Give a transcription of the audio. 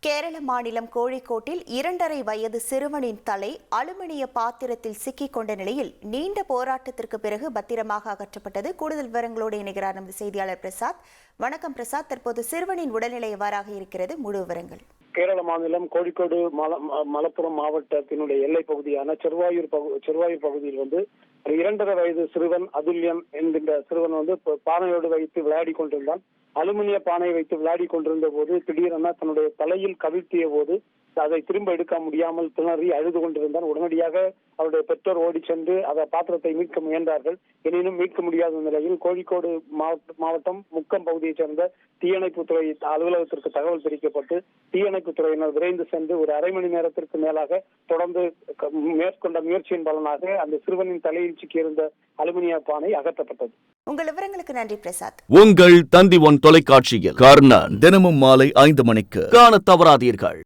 கேரள மாநிலம் கோழிக்கோட்டில் இரண்டரை வயது சிறுவனின் தலை அலுமினிய பாத்திரத்தில் சிக்கிக் கொண்ட நிலையில் நீண்ட போராட்டத்திற்கு பிறகு பத்திரமாக அகற்றப்பட்டது. கூடுதல் விவரங்களோடு இணைகிறார் நமது செய்தியாளர் பிரசாத். வணக்கம் பிரசாத். தற்போது சிறுவனின் உடல்நிலை எவ்வாறாக இருக்கிறது? முழு விவரங்கள். கேரள மாநிலம் கோழிக்கோடு மல ம- மலப்புரம் மாவட்டத்தினுடைய எல்லை பகுதியான செருவாயூர் செருவாயூர் பகுதியில் வந்து இரண்டரை வயது சிறுவன் அதுல்யன் என்கின்ற சிறுவன் வந்து பானையோடு வைத்து விளையாடி கொண்டிருந்தான். அலுமினிய பானையை வைத்து விளையாடி கொண்டிருந்த போது திடீரென தன்னுடைய தலையில் கவிழ்த்திய போது அதை திரும்ப எடுக்க முடியாமல் திணறி அழுது கொண்டிருந்தான். உடனடியாக அவருடைய பெற்றோர் ஓடி சென்று அந்த பாத்திரத்தை மீட்க முயன்றார்கள். எனினும் மீட்க முடியாத நிலையில் கோழிக்கோடு மாவட்ட மாவட்டம் முக்கம் பகுதியைச் சேர்ந்த தீயணைப்புத்துறை அலுவலகத்திற்கு தகவல் தெரிவிக்கப்பட்டு தீயணைப்புத் துறையினர் விரைந்து சென்று ஒரு அரை மணி நேரத்திற்கு மேலாக தொடர்ந்து மேற்கொண்ட முயற்சியின் பலனாக அந்த சிறுவனின் தலையில் சிக்கியிருந்த அலுமினிய பானை அகற்றப்பட்டது. உங்கள் விவரங்களுக்கு நன்றி பிரசாத். உங்கள் தந்தி ஒன் தொலைக்காட்சியில் கர்ணன் தினமும் மாலை ஐந்து மணிக்கு காணத் தவறாதீர்கள்.